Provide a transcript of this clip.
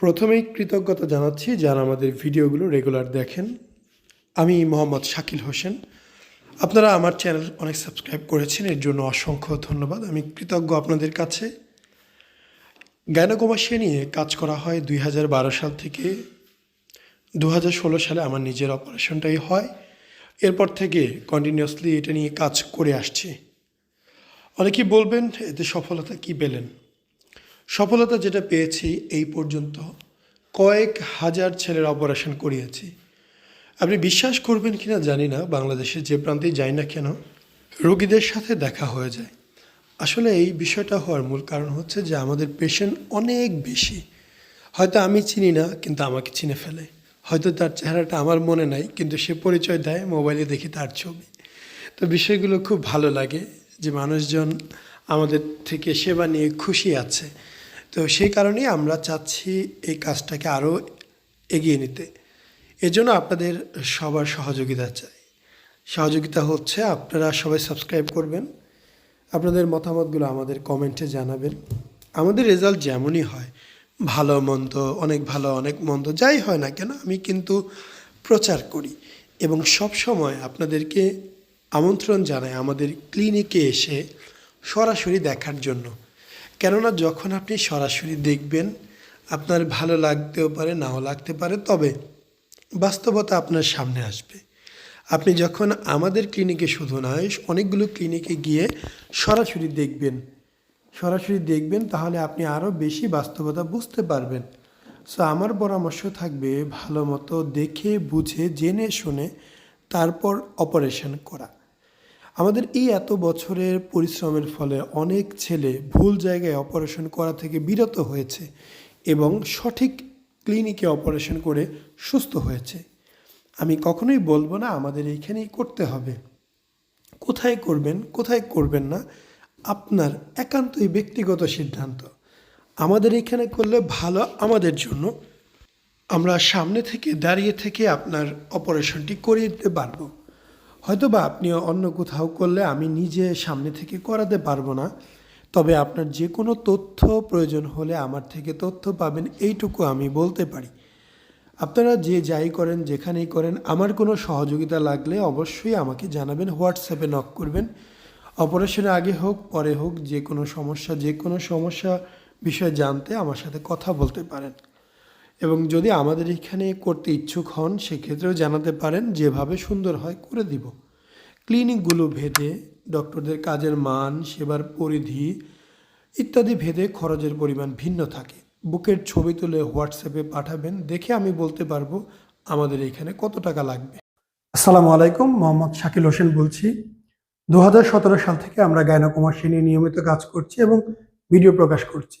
প্রথমেই কৃতজ্ঞতা জানাচ্ছি যারা আমাদের ভিডিওগুলো রেগুলার দেখেন। আমি মোহাম্মদ শাকিল হোসেন। আপনারা আমার চ্যানেল অনেক সাবস্ক্রাইব করেছেন, এর জন্য অসংখ্য ধন্যবাদ। আমি কৃতজ্ঞ আপনাদের কাছে। গায়নকমাসিয়া নিয়ে কাজ করা হয় দুই হাজার বারো সাল থেকে। দু হাজার ষোলো সালে আমার নিজের অপারেশনটাই হয়। এরপর থেকে কন্টিনিউয়াসলি এটা নিয়ে কাজ করে আসছি। অনেকেই বলবেন, এতে সফলতা কি পেলেন? সফলতা যেটা পেয়েছি এই পর্যন্ত কয়েক হাজার ছেলের অপারেশন করিয়েছি। আপনি বিশ্বাস করবেন কিনা জানি না, বাংলাদেশের যে প্রান্তেই যাই না কেন, রোগীদের সাথে দেখা হয়ে যায়। আসলে এই বিষয়টা হওয়ার মূল কারণ হচ্ছে যে আমাদের পেশেন্ট অনেক বেশি। হয়তো আমি চিনি না, কিন্তু আমাকে চিনে ফেলে। হয়তো তার চেহারাটা আমার মনে নাই, কিন্তু সে পরিচয় দেয়, মোবাইলে দেখি তার ছবি। তো বিষয়গুলো খুব ভালো লাগে যে মানুষজন আমাদের থেকে সেবা নিয়ে খুশি আছে। তো সেই কারণেই আমরা চাচ্ছি এই কাজটাকে আরও এগিয়ে নিতে। এজন্য আপনাদের সবার সহযোগিতা চাই। সহযোগিতা হচ্ছে আপনারা সবাই সাবস্ক্রাইব করবেন। আপনাদের মতামতগুলো আমাদের কমেন্টে জানাবেন। আমাদের রেজাল্ট যেমনই হয়, ভালো, মন্দ, অনেক ভালো, অনেক মন্দ, যাই হয় না কেন, আমি কিন্তু প্রচার করি এবং সব সময় আপনাদেরকে আমন্ত্রণ জানাই আমাদের ক্লিনিকে এসে সরাসরি দেখার জন্য। কেননা যখন আপনি সরাসরি দেখবেন, আপনার ভালো লাগতেও পারে, নাও লাগতে পারে, তবে বাস্তবতা আপনার সামনে আসবে। আপনি যখন আমাদের ক্লিনিকে শুধু নয়, অনেকগুলো ক্লিনিকে গিয়ে সরাসরি দেখবেন। সরাসরি দেখবেন, তাহলে আপনি আরও বেশি বাস্তবতা বুঝতে পারবেন। সো আমার পরামর্শ থাকবে ভালো মতো দেখে, বুঝে, জেনে, শুনে, তারপর অপারেশন করা। আমাদের এই এত বছরের পরিশ্রমের ফলে অনেক ছেলে ভুল জায়গায় অপারেশন করা থেকে বিরত হয়েছে এবং সঠিক ক্লিনিকে অপারেশন করে সুস্থ হয়েছে। আমি কখনোই বলব না আমাদের এইখানেই করতে হবে। কোথায় করবেন কোথায় করবেন না, আপনার একান্তই ব্যক্তিগত সিদ্ধান্ত। আমাদের এখানে করলে ভালো আমাদের জন্য। আমরা সামনে থেকে, দাঁড়িয়ে থেকে আপনার অপারেশনটি করিয়ে দিতে পারব। হয়তো বা আপনি অন্য কোথাও করলে আমি নিজে সামনে থেকে করাতে পারব না। তবে আপনার যে কোনো তথ্য প্রয়োজন হলে আমার থেকে তথ্য পাবেন, এইটুকু আমি বলতে পারি। আপনারা যে যাই করেন, যেখানেই করেন, আমার কোনো সহযোগিতা লাগলে অবশ্যই আমাকে জানাবেন, হোয়াটসঅ্যাপে নক করবেন। অপারেশনের আগে হোক, পরে হোক যে কোনো সমস্যা যে কোনো সমস্যা বিষয়ে জানতে আমার সাথে কথা বলতে পারেন। এবং যদি আমাদের এখানে করতে ইচ্ছুক হন, সেক্ষেত্রেও জানাতে পারেন, যেভাবে সুন্দর হয় করে দিব। ক্লিনিকগুলো ভেদে, ডক্টরদের কাজের মান, সেবার পরিধি ইত্যাদি ভেদে খরচের পরিমাণ ভিন্ন থাকে। বুকের ছবি তুলে হোয়াটসঅ্যাপে পাঠাবেন, দেখে আমি বলতে পারব আমাদের এখানে কত টাকা লাগবে। আসসালামু আলাইকুম, মোহাম্মদ শাকিল হোসেন বলছি। দু হাজার সতেরো সাল থেকে আমরা গায়নাকুমার নিয়ে নিয়মিত কাজ করছি এবং ভিডিও প্রকাশ করছি।